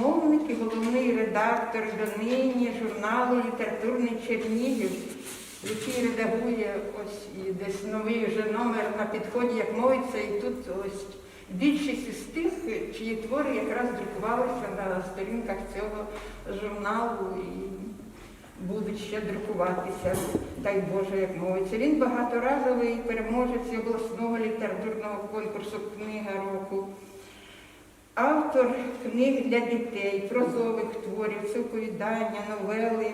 засновник і головний редактор донині журналу Літературний Чернігів, який редагує ось десь новий вже номер на підході, як мовиться, і тут ось більшість із тих, чиї твори якраз друкувалися на сторінках цього журналу і будуть ще друкуватися, дай Боже, як мовиться. Він багаторазовий переможець обласного літературного конкурсу Книга року. Автор книг для дітей, прозових творів, це новели.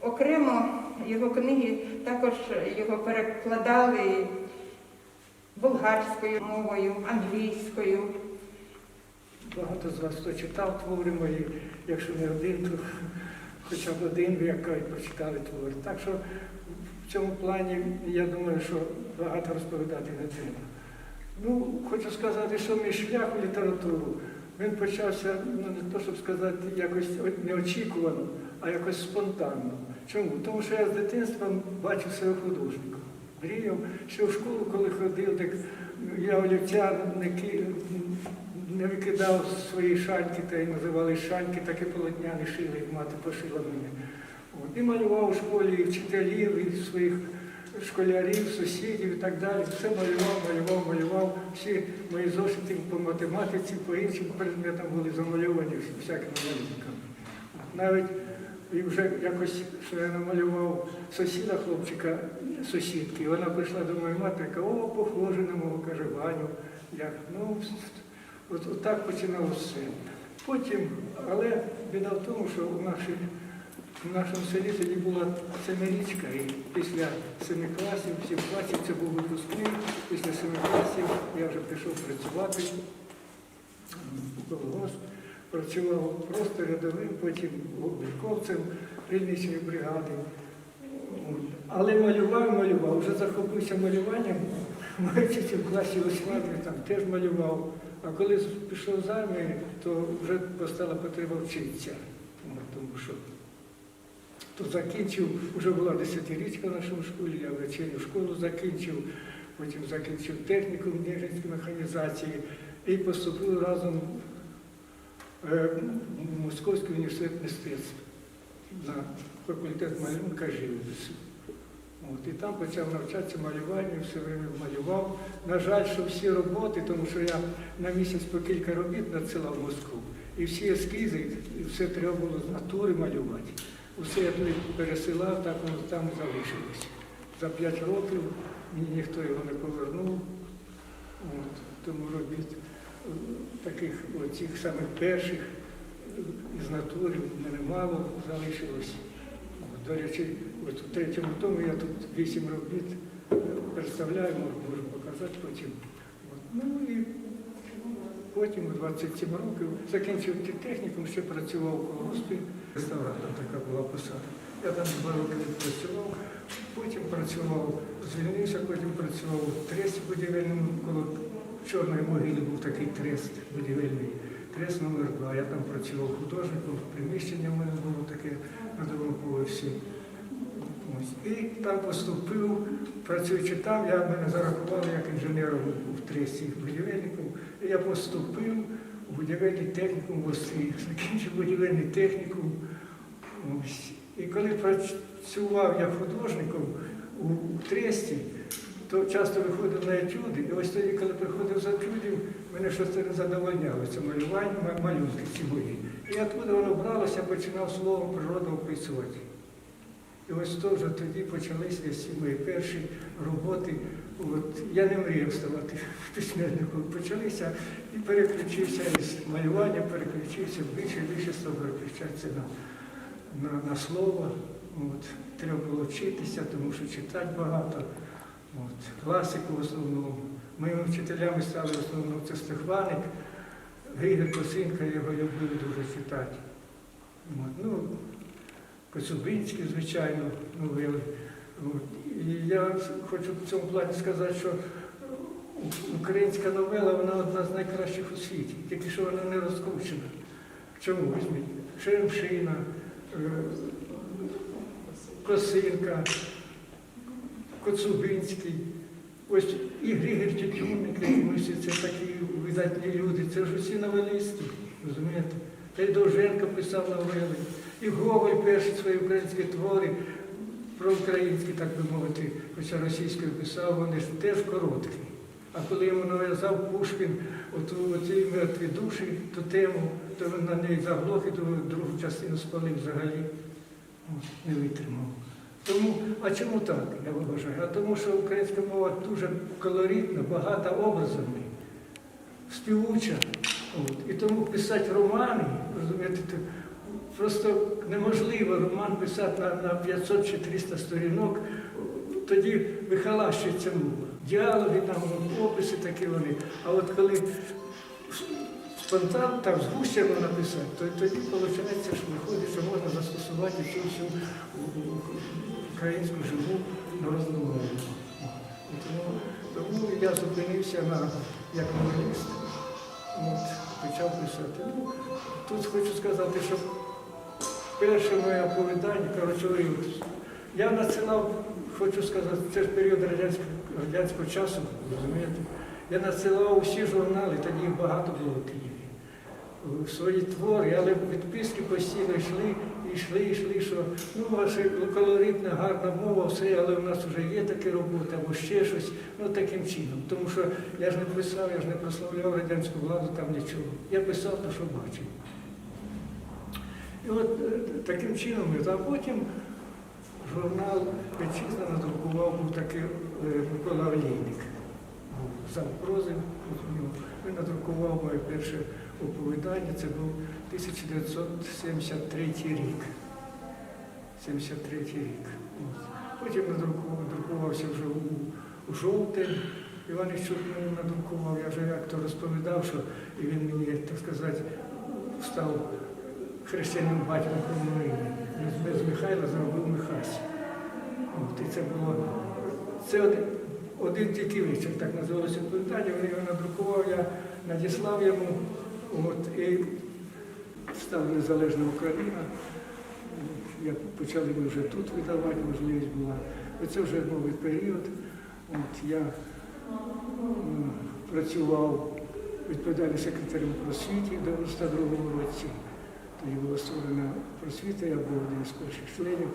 Окремо його книги також його перекладали болгарською мовою, англійською. Багато з вас хто читав твори мої, якщо не один, то хоча б один, ви як прочитали твори. Так що в цьому плані я думаю, що багато розповідати не треба. Ну, хочу сказати, що мій шлях у літературу, він почався, ну не то, щоб сказати, якось неочікувано, а якось спонтанно. Чому? Тому що я з дитинства бачив себе художником. Мріяв, що в школу, коли ходив, так я олівця не, ки- не викидав свої шальки, та й називали шальки, так і полотняні шили, як мати пошила мене. От. І малював у школі і вчителів, і своїх школярів, сусідів і так далі. Все малював, малював, малював. Всі мої зошити по математиці, по іншим предметам були замальовані всякими малюнками. Навіть і вже якось, що я намалював сусіда хлопчика, сусідки, вона прийшла до моєї матері, каже, о, похоже на мого, каже, Ваню. Я, ну, от, от так починалося все. Потім, але біда в тому, що в, нашій, в нашому селі тоді була семирічка, і після семи класів, сім класів це був випускний, після семи класів я вже пішов працювати у колгосп, працював просто рядовим, потім обліковцем рільничої бригади. Але малював, малював, вже захопився малюванням, маючи в класі освіти, там теж малював. А коли пішов з армії, то вже постала потреба вчитися. Тому що то закінчив, вже була десятирічка в нашому школі, я вечерню школу закінчив, потім закінчив техніку інженерської механізації і поступив разом е, в Московський університет мистецтв на факультет малюнка живопису. От, і там почав навчатися малюванню, все время малював. На жаль, що всі роботи, тому що я на місяць по кілька робіт надсилав в Москву. І всі ескізи, і все треба було з натури малювати. Усе я туди пересилав, так воно там залишилось. За п'ять років мені ніхто його не повернув. От, тому робіт е, таких оцих самих перших е, із натури мене мало залишилось. От, До речі, от у третьому тому я тут вісім робіт е, представляю, можу показати потім. От, ну і потім у 27 років закінчив технікум, ще працював у колгоспі. Реставратор така була посада. Я там два роки відпрацював, потім працював, звільнився, потім працював у тресті будівельному, коло Чорної могили був такий трест будівельний, трест номер 2 Я там працював художником, приміщення в мене було таке на. Ось. І там поступив, працюючи там, я мене зарахували як інженером у тресті будівельником. І я поступив будівельний технікум в Острі, закінчив будівельний технікум. І коли працював я художником у тресті, то часто виходив на етюди, і ось тоді, коли приходив з етюдів, мене щось не задовольняло, це малювання, малюнки ці мої. І откуда воно бралося, починав словом природу описувати. І ось то вже тоді почалися ці мої перші роботи. От, я не мріяв ставати письменником. Почалися і переключився із малювання, переключився більше і став переключатися на, на, на слово. От, треба було вчитися, тому що читати багато. От, класику в основному. Моїми вчителями стали в основному це Стефаник, Григор Косинка, його любив дуже читати. От, ну, Коцюбинський, звичайно, новели. От. І я хочу в цьому плані сказати, що українська новела вона одна з найкращих у світі, тільки що вона не розкручена. Чому візьміть? Шеремшина, е, Косинка, Коцюбинський. Ось і Григор Тютюнник, це такі видатні люди, це ж усі новелісти, розумієте? Та й Довженко писав новели, і Гоголь перші свої українські твори про українські, так би мовити, хоча російською писав, вони ж теж короткі. А коли йому нав'язав Пушкін оту, оці мертві душі, ту тему, то він на неї заглох і другу, частину спалив взагалі. Не витримав. Тому, а чому так, я вважаю? А тому, що українська мова дуже колоритна, багата образами, співуча. От. І тому писати романи, розумієте, просто неможливо роман писати на, на 500 чи 300 сторінок, тоді вихалащується мова. Діалоги, там, описи такі вони. А от коли спонтан, там згущено написати, то тоді виходить, що виходить, що можна застосувати цю всю українську живу народну мову. Тому, тому я зупинився на як новеліст. От, почав писати. Ну, тут хочу сказати, що перше моє оповідання, коротше, говорю, я надсилав, хочу сказати, це ж період радянського, радянського часу, розумієте? Я надсилав усі журнали, тоді їх багато було в Києві. Свої твори, але відписки постійно йшли, йшли, йшли, що ну, ваша колоритна, гарна мова, все, але у нас вже є такі роботи, або ще щось, ну таким чином. Тому що я ж не писав, я ж не прославляв радянську владу, там нічого. Я писав те, що бачив. І от е, таким чином, а потім журнал Вітчизна надрукував був такий е, Микола Олійник. Зам прози. Він надрукував моє перше оповідання, це був 1973 рік. 73 рік. Потім надрукував, надрукувався вже у, у жовтень. Іван Івчук мене надрукував, я вже як то розповідав, що і він мені, так сказати, став хрещеним батьком по. Без, Михайла зробив Михась. І це було це один, один тільки вечір, так називалося оповідання, він його надрукував, я надіслав йому, от, і стала незалежна Україна. Я почали ми вже тут видавати, можливість була. Оце вже новий період. От, я м, працював відповідальним секретарем просвіті в 92-му році. Тоді була створена просвіта, я був один з перших членів.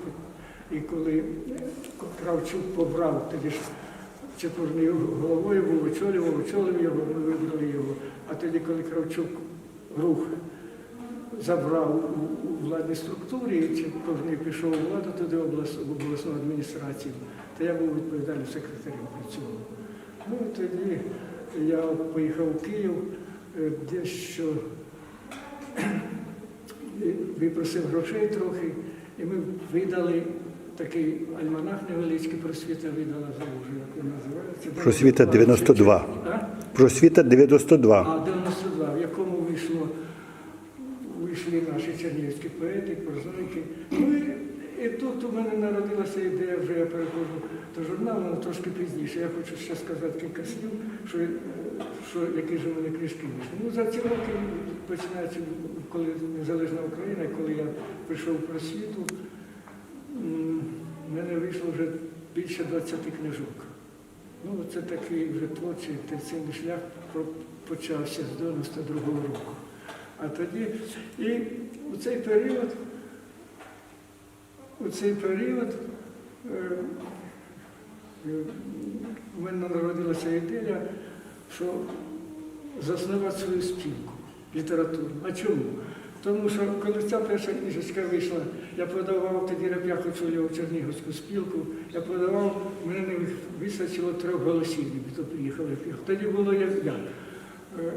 І коли Кравчук побрав, тоді ж Чепурний головою був, очолював, очолив його, ми вибрали його. А тоді, коли Кравчук рух забрав у, владній структурі, і Чепурний пішов у владу туди в обласну адміністрацію, то я був відповідальним секретарем при цьому. Ну тоді я поїхав у Київ, е, дещо випросив грошей трохи, і ми видали такий альманах невеличкий, просвіта видала вже, як він називається. Просвіта 92. А? Просвіта 92. А, 92, в якому вийшло, вийшли наші чернігівські поети, прозаїки. Ну і, і тут у мене народилася ідея, вже я переходжу до журналу, але трошки пізніше. Я хочу ще сказати кілька слів, що, що які ж у мене книжки вийшли. Ну, за ці роки, починаючи, коли незалежна Україна, коли я прийшов в просвіту, в мене вийшло вже більше 20 книжок. Ну, це такий вже творчий інтенсивний шлях почався з 92-го року. А тоді, і у цей період, у цей період е, е, у мене народилася ідея, що заснувати свою спілку літературну. А чому? Тому що коли ця перша книжечка вийшла, я подавав тоді Реп'ях очолював Чернігівську спілку, я подавав, мене не вистачило трьох голосів, то приїхав Реп'ях. Тоді було як я. Е,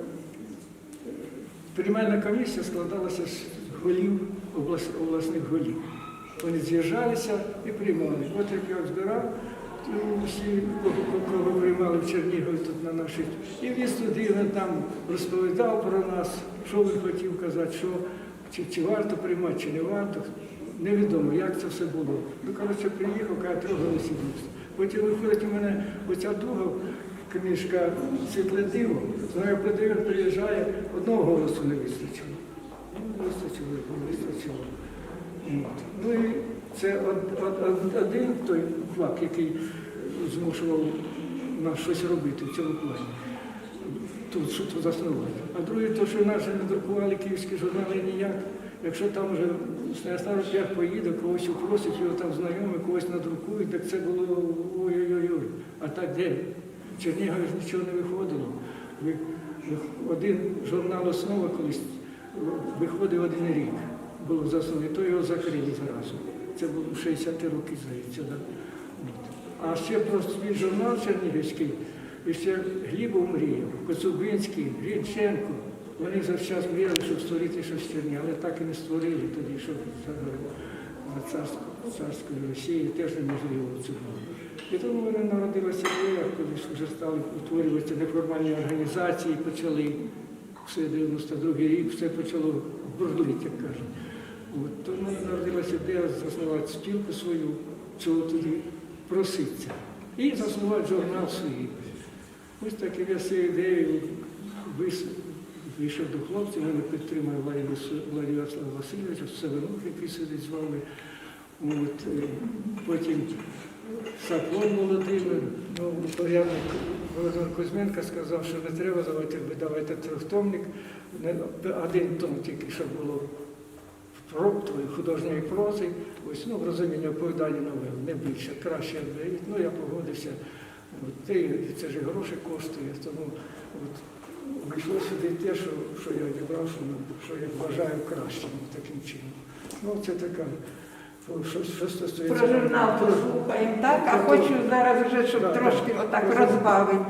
Приймальна комісія складалася з голів, обласних голів. Вони з'їжджалися і приймали. От Реп'ях збирав ну, всі, кого, кого приймали в Чернігові тут на нашій. І він туди там розповідав про нас, що він хотів казати, що, чи, чи варто приймати, чи не варто. Невідомо, як це все було. Ну, коротше, приїхав, каже, трьох голосів. Потім виходить у мене оця друга книжка Світле диво. Знаю, продаю, приїжджає, одного голосу не вистачило. Ну, вистачило, вистачило. Ну і це од- од- од- один той факт, який змушував нас щось робити в цьому плані. тут, що заснувати. А друге, то, що наші не друкували київські журнали ніяк. Якщо там вже на старостях поїде, когось упросить, його там знайомі, когось надрукують, так це було ой-ой-ой. А так де? В Чернігові ж нічого не виходило. Ви- ви- Один журнал основа колись виходив один рік, було за то його закрили зразу. Це було 60 років, здається. Да? А ще про свій журнал Чернігівський, і ще Глібов мріяв, Коцубинський, Грінченко. Вони завчас мріяли, щоб створити щось в Черні, але так і не створили тоді, що на царську, царської Росії теж неможливо це було. І тому вони народилася ідея, коли вже стали утворюватися неформальні організації, почали все 92 рік, все почало бурлити, як кажуть. От, тому народилася ідея заснувати спілку свою, чого тоді проситься. І заснувати журнал свій. Ось так я цією ідеєю вийшов до хлопців, мене підтримує Владислав Васильович, Савинук, який сидить з вами. От, е, потім Сафон Володимир, ну, порядник Володимир Кузьменко сказав, що не треба давати, давайте трьохтомник, один том тільки, щоб було твої художньої прози, ось ну, в розумінні оповідання новел, не більше, краще. Ну я погодився. От, і це ж і гроші коштує, тому от, вийшло сюди те, що, що я відібрав, що, що я вважаю кращим таким чином. Ну, це така, що, що стосується. Про журнал послухаємо, так? А хочу зараз вже, щоб трошки отак розбавити.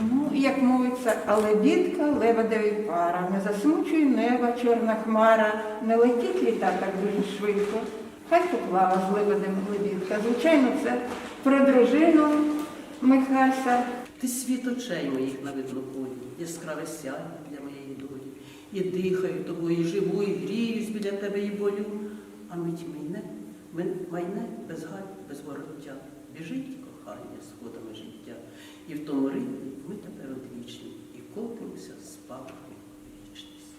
Ну, як мовиться, але бідка лебедеві пара, не засмучує неба чорна хмара, не летіть літа так дуже швидко. Хай поплава з лебедем лебідка. Звичайно, це про дружину Михася. Ти світ очей моїх на виднополі, яскраве сяйво для моєї долі. І дихаю тобою, і живу, і гріюсь біля тебе і болю. А мить майне, майне без галь, без вороття. Біжить кохання сходами життя. І в тому ритмі ми тепер одвічні, і котимося з папою вічність.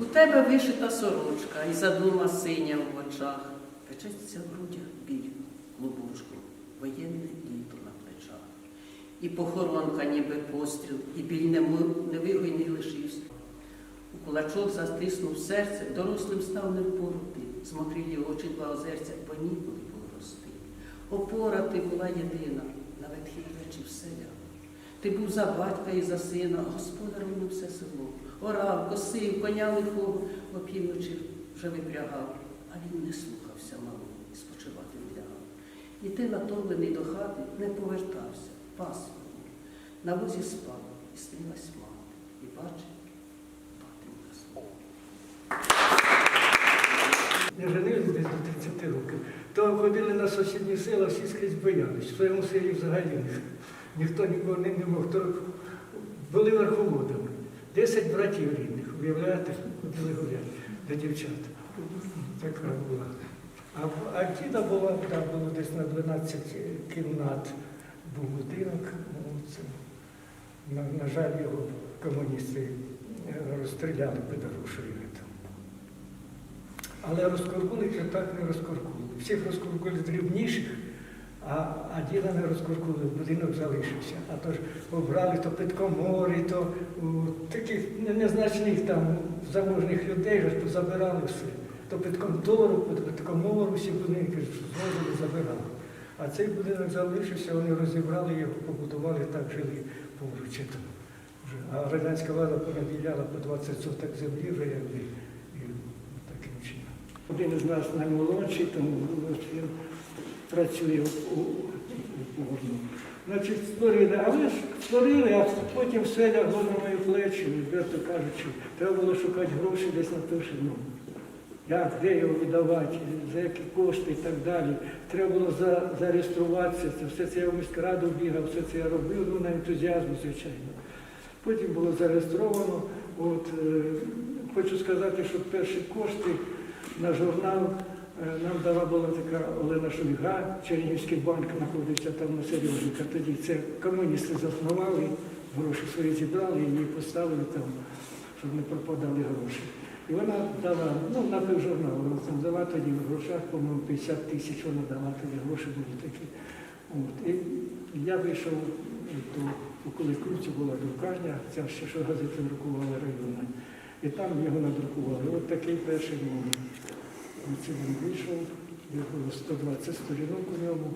У тебе вишита сорочка і задума синя в очах. Печеться в грудях біль клубочку, воєнне літо на плечах. І похоронка, ніби постріл, і біль невигойний лишився. У кулачок затиснув серце, дорослим став не змокрілі очі два озерця понікли порости. Опора ти була єдина, на ветхі плечі все. Ти був за батька і за сина, господарем на все село. Орав, косив, коня лихого, опівночі вже випрягав, а він не слухався мало і спочивати не лягав. І ти, натомлений до хати, не повертався, пас його. На возі спав, і снилась мати, і бачив, батенька свого. Я женився десь до 30 років. То ходили на сусідні села, всі скрізь боялись. В своєму селі взагалі ніхто нікого не мог. Були верховодами. Десять братів рідних, уявляєте, ходили гуляти до дівчат. Така була. А, а діда була, там було десь на 12 кімнат був будинок. Ну, на, на жаль, його комуністи е, розстріляли під Арушею. Але розкоркули так не розкоркули. Всіх розкоркули дрібніших, а, а діда не розкоркули, будинок залишився. А то ж обрали то підкомори, то у, таких незначних там заможних людей ж забирали все. То під контору, всі будинки звозили, забирали. А цей будинок залишився, вони розібрали його, побудували, так жили поруч. А радянська влада понаділяла по 20 соток землі вже якби. Один із нас наймолодший, тому він працює у, у, у Значить, створили, а ви ж створили, а потім все лягло на мої плечі, відверто кажучи, треба було шукати гроші десь на те, що ну, як, де його видавати, за які кошти і так далі. Треба було за, зареєструватися, це все це я в міськраду бігав, все це я робив, ну, на ентузіазмі, звичайно. Потім було зареєстровано. От, е, хочу сказати, що перші кошти на журнал е, нам дала була така Олена Шульга, Чернігівський банк знаходиться там на Сережника. Тоді це комуністи заснували, гроші свої зібрали і її поставили там, щоб не пропадали гроші. І вона дала, ну, на півжурнал, вона там дала тоді в грошах, по-моєму, 50 тисяч вона дала тоді, гроші були такі. От. І я вийшов до у Куликівці була друкарня, ця ще що газети друкували районна. І там його надрукували. От такий перший номер. Оце він вийшов, було 120 сторінок у ньому.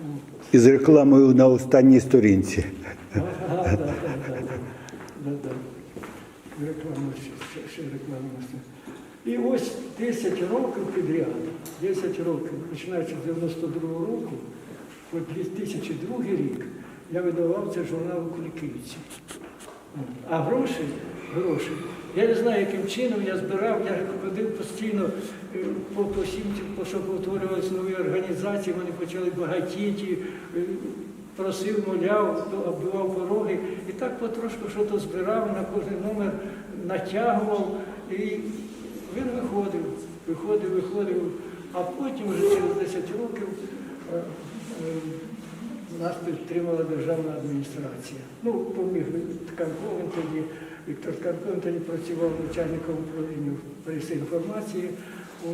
От. Із рекламою на останній сторінці. Ага. Реклама, ще, ще, реклама. І ось 10 років підряд, 10 років, починаючи з 92-го року, по 2002 рік, я видавав цей журнал у Куликівці. А гроші, гроші, я не знаю, яким чином я збирав, я ходив постійно е, по, по всім, цим, по що повторювалися нові організації, вони почали багатіти, е, просив, моляв, оббивав пороги. І так потрошку що то збирав, на кожен номер натягував. І він виходив, виходив, виходив. А потім вже через 10 років е, нас підтримала державна адміністрація. Ну, поміг Тканковин тоді, Віктор Тканковин працював начальником управління преси інформації.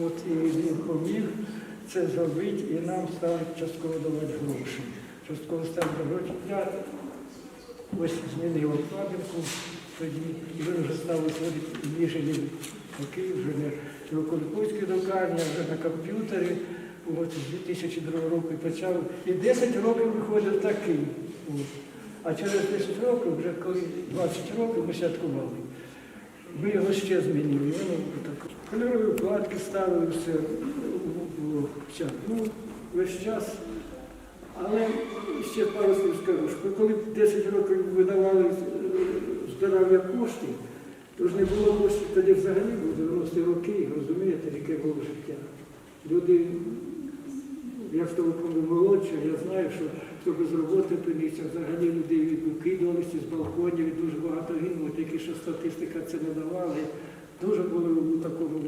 От, і він поміг це зробити, і нам стали частково давати гроші. Частково стали гроші. Я ось змінив обкладинку тоді, і він вже став виходити в Ніжині такий, вже не в Куликовській друкарні, а вже на комп'ютері. От, з 2002 року почав. І 10 років виходив такий. От. А через 10 років, вже коли 20 років ми святкували, ми його ще змінили. Кольорові вкладки ставили все. було. Ну, весь час. Але ще пару слів скажу, що коли 10 років видавали е, збирав я кошти, то ж не було коштів тоді взагалі були 90 роки, розумієте, яке було життя. Люди, я в тому молодше, я знаю, що хто без роботи опинився, взагалі люди викидувалися з балконів, і дуже багато гинуло, тільки що статистика це не давала. Дуже були у такому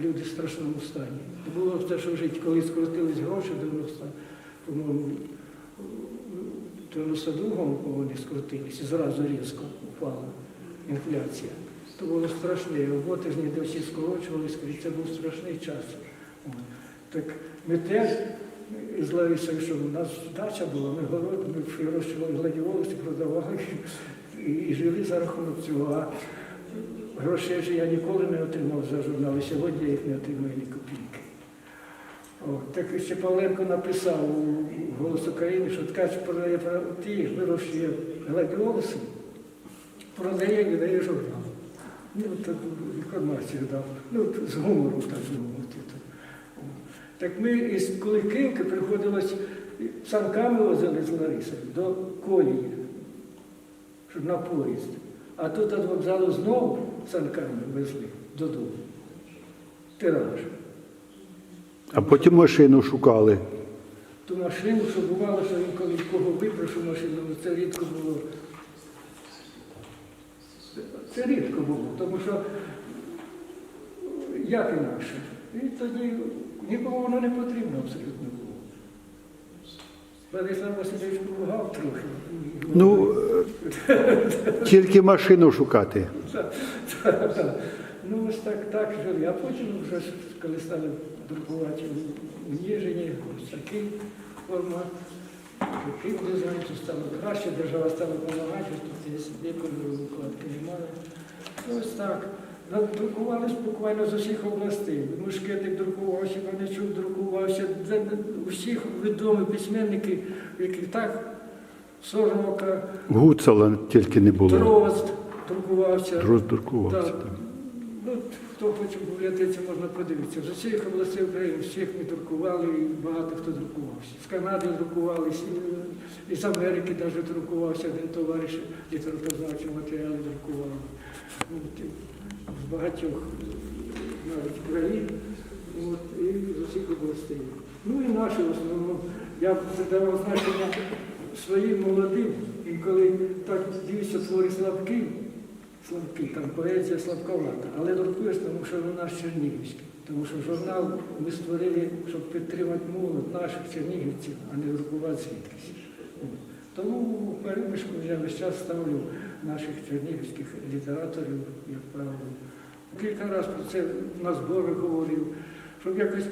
люди в страшному стані. Було те, що жити, коли скоротились гроші в 90, по-моєму, в 92-му вони скрутилися, зразу різко упала інфляція. То було страшне. Роботи ж ніде всі скорочувалися, це був страшний час. Так ми теж із Ларисою, що у нас дача була, ми город, ми вирощували гладіолуси, продавали і, і жили за рахунок цього. А грошей же я ніколи не отримав за журнал, і сьогодні я їх не отримаю ні копійки. О, так ще Павленко написав у «Голос України, що ткач продає ті вирощує гладіолуси, продає і дає журнал. Ну, таку інформацію дав. Ну, з гумором так мовити. Так ми із Куликівки приходилось санками возили з Ларисою до колії, щоб на поїзд. А тут від вокзалу знову санками везли додому. Тираж. А потім машину шукали. Ту машину, що бувало, що він коли кого випрошу машину, ну, це рідко було. Це рідко було, тому що як інакше. І тоді нікому воно не потрібно абсолютно було. Владислав Васильович допомагав трохи. Ну, тільки машину шукати. Ну ось так, так жили. А потім вже коли стали друкувати у Ніжині, ось такий формат, такий дизайн, то стало краще, держава стала допомагати, тут є кольорові вкладки немає. Ось так. Ну, Друкувалися буквально з усіх областей. Мушкетик друкувався, Ваничук друкувався, де- у всіх відомі письменники, які так Сорока, Гуцала тільки не було. Дрозд друкувався. Роздрукувався. Так. Ну, хто хоче в бібліотеці, можна подивитися. З усіх областей України всіх ми друкували, і багато хто друкувався. З Канади друкувалися, і- з Америки навіть друкувався один товариш, літературознавчі матеріали друкували. Багатьох навіть країн, от, і з усіх областей. Ну і наші в основному. Я задавав значення своїм молодим, і коли так дивишся твори слабкі, слабкі, там поезія слабковата, але друкуєш, тому що вона ж чернігівська. Тому що журнал ми створили, щоб підтримати молодь наших чернігівців, а не друкувати звідкись. Тому перемішку я весь час ставлю наших чернігівських літераторів, як правило. Кілька разів про це на зборах говорив, щоб якось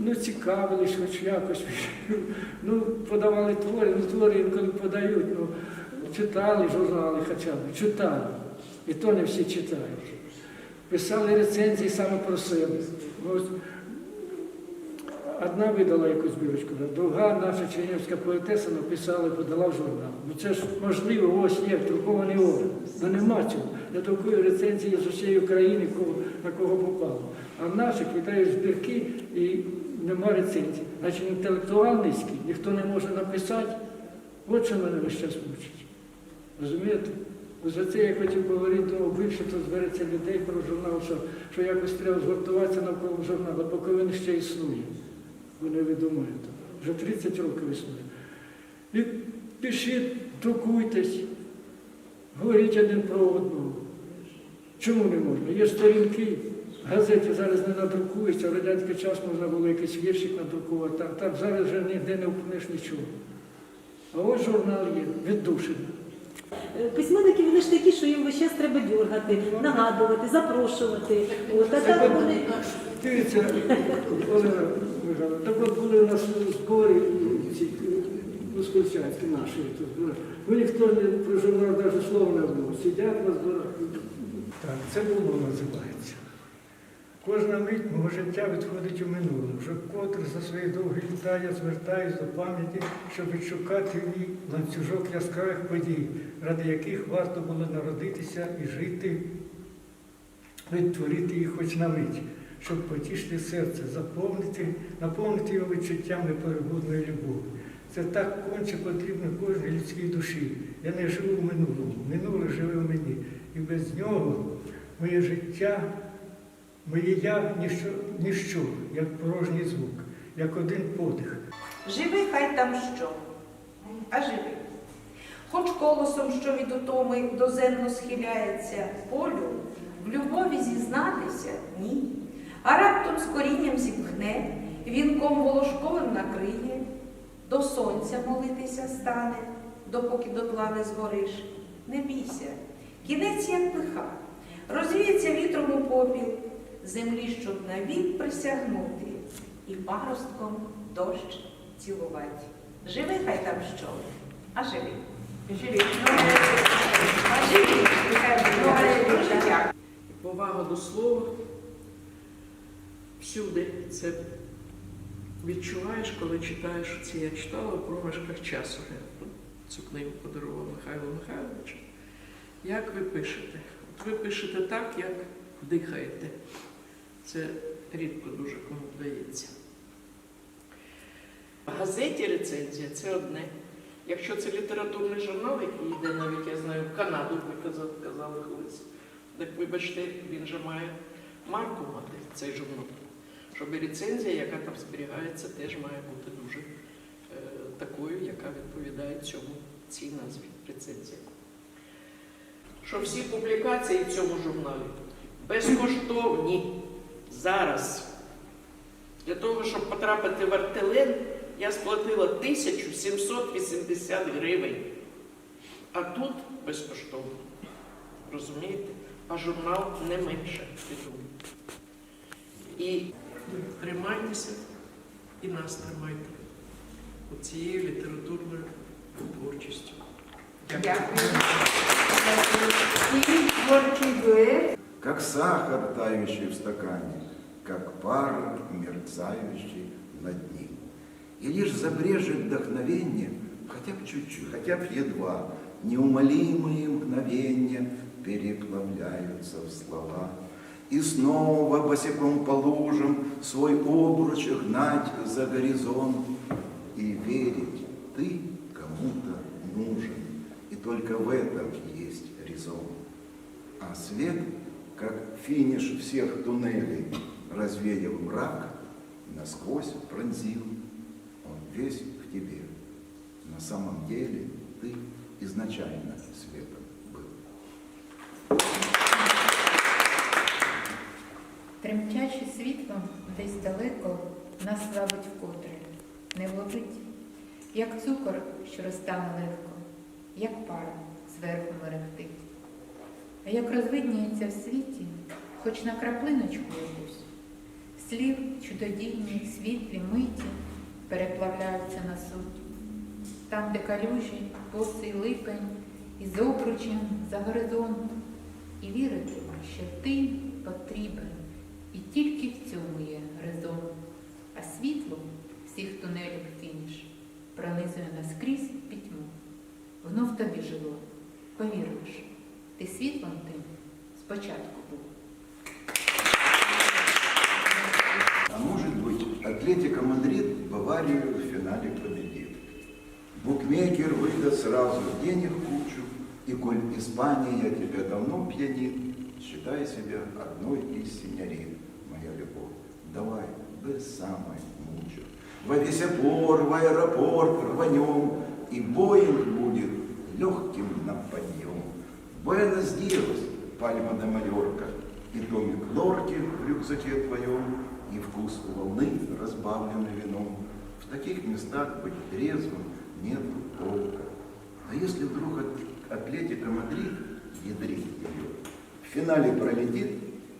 ну, цікавились хоч якось. Ну, подавали твори, ну твори інколи подають, ну, читали журнали хоча б, читали. І то не всі читають. Писали рецензії саме про себе. Одна видала якусь збірочку, друга наша чернівська поетеса написала подала в журнал. Ну це ж можливо, ось є, друкований орган. Ну нема цього. Я друкую рецензії з усієї України, на кого попало. А в наших видають збірки і нема рецензій. Значить інтелектуал низький, ніхто не може написати. От що мене весь час мучить. Розумієте? За це я хотів говорити, думав, більше тут збереться людей про журнал, що, що якось треба згуртуватися навколо журналу, поки він ще існує. Видумаєте. Вже 30 років існує. І пишіть, друкуйтесь, говоріть один про одного. Чому не можна? Є сторінки, газеті зараз не надрукуються, в радянський час можна було якийсь віршик надрукувати, так, так зараз вже ніде не впнеш нічого. А ось журнал є, віддушений. Е, Письменники вони ж такі, що їм весь час треба дергати, нагадувати, запрошувати. От, а так вони Дивіться, Олена Михайловна, так от були у нас збори ці москвичанські наші. Ну ніхто не про журнал навіть слова не було. Сидять на зборах. Так, це було називається. Кожна мить мого життя відходить у минуле. Вже вкотре за свої довгі літа я звертаюсь до пам'яті, щоб відшукати в ній ланцюжок яскравих подій, ради яких варто було народитися і жити, відтворити їх хоч на мить, щоб потішити серце, заповнити, наповнити його відчуттям неперебудної любові. Це так конче потрібно кожній людській душі. Я не живу в минулому, минуле живе в мені. І без нього моє життя, моє я ніщо, ніщо, як порожній звук, як один подих. Живи хай там що, а живи. Хоч колосом, що від утоми доземно схиляється полю, в любові зізнатися ні. А раптом з корінням зіпхне, вінком волошковим накриє, до сонця молитися стане, допоки дотла не згориш. Не бійся, кінець як пиха, розвіється вітром у попіл, землі, щоб навік присягнути, і паростком дощ цілувати. Живи хай там що, а живи. Живі. А живі. Нехай. Повага до слова всюди це відчуваєш, коли читаєш ці. Я читала у проміжках часу. Цю книгу подарував Михайлу Михайловичу. Як ви пишете? От ви пишете так, як дихаєте. Це рідко дуже кому вдається. В газеті рецензія це одне. Якщо це літературний журнал, який йде навіть, я знаю, в Канаду, ви казали, колись. Так вибачте, він же має марку мати цей журнал. Щоб рецензія, яка там зберігається, теж має бути дуже е, такою, яка відповідає цьому цій назві рецензія. Що всі публікації в цьому журналі безкоштовні зараз. Для того, щоб потрапити в артелен, я сплатила 1780 гривень. А тут безкоштовно. Розумієте? А журнал не менше відомий. І тримайтеся і нас тримайте оцією літературною творчістю. Дякую. Дует. как сахар, тающий в стакане, как пар, мерцающий над ним. И лишь забрежет вдохновение, хотя бы чуть-чуть, хотя бы едва, неумолимые мгновения переплавляются в слова. И снова босиком по лужам свой обруч гнать за горизонт и верить, ты кому-то нужен. И только в этом есть резон. А свет, как финиш всех туннелей, развеял мрак, насквозь пронзил. Он весь в тебе. На самом деле ты изначально светом был. Тремтячи світлом десь далеко нас слабить вкотре, не вловить, як цукор, що розтане легко, як пара зверху мерехтить. А як розвидніється в світі, хоч на краплиночку якусь, слів чудодійні, світлі миті переплавляються на суть. Там, де калюжі, босий липень, із обручем за горизонт. І вірити, що ти потрібен, і тільки в цьому є резон. А світло всіх тунелів фініш пронизує наскрізь пітьму. Воно в тобі жило, повіриш, ти світлом тим спочатку був. Атлетика Мадрид Баварию в финале победит. Букмекер выдаст сразу денег кучу, и коль Испания тебя давно пьянит, считай себя одной из синьорин, моя любовь. Давай, без самой мучу. Во весь опор, в аэропорт рванем, и Боинг будет легким на подъем. Буэнос-Диас, Пальма де Майорка, и домик лорки рюкзаке твоем, и вкус волны, разбавленный вином. В таких местах быть трезвым нет толка. А если вдруг Атлетика Мадрид ядрит ее, в финале пролетит,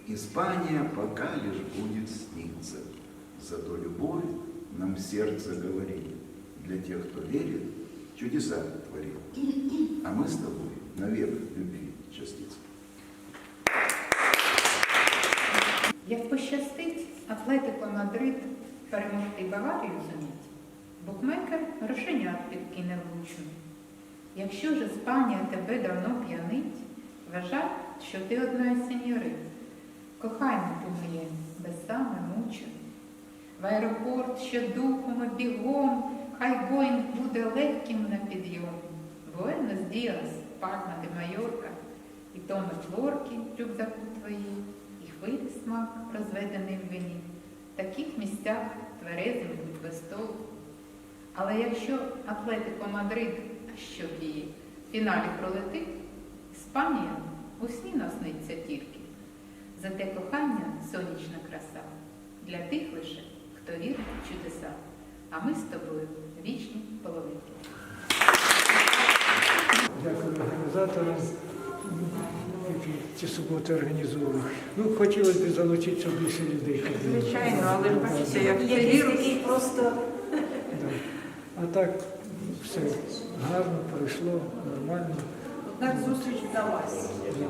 Испания пока лишь будет сниться. Зато любовь нам сердце говорит, для тех, кто верит, чудеса творит. А мы с тобой навек любви частицы. Як пощастить Атлетико Мадрид перемогти Баварію зуміть, букмекер грошенят підкине влучно. Якщо ж Іспанія тебе давно п'янить, вважай, що ти одна із сеньорин. Кохаймо помиє, без саме муче. В аеропорт щодухом і бігом, хай Боїнг буде легким на підйом. Буенос Діас, Пальма де Майорка, і Томас Лоркі рюкзаку твої, хвилі смак, розведений в вині. В таких місцях тверезим будь без толку. Але якщо Атлетико Мадрид, а що б її, в фіналі пролетить, Іспанія у сні насниться тільки. Зате кохання сонячна краса для тих лише, хто вірить в чудеса. А ми з тобою вічні половинки. Дякую організаторам, ці суботи організовували. Ну, хотілося б залучитися більше людей. Звичайно, але бачите, як є вірус. просто Да. А так все гарно пройшло, нормально. Однак зустріч вдалася. Да.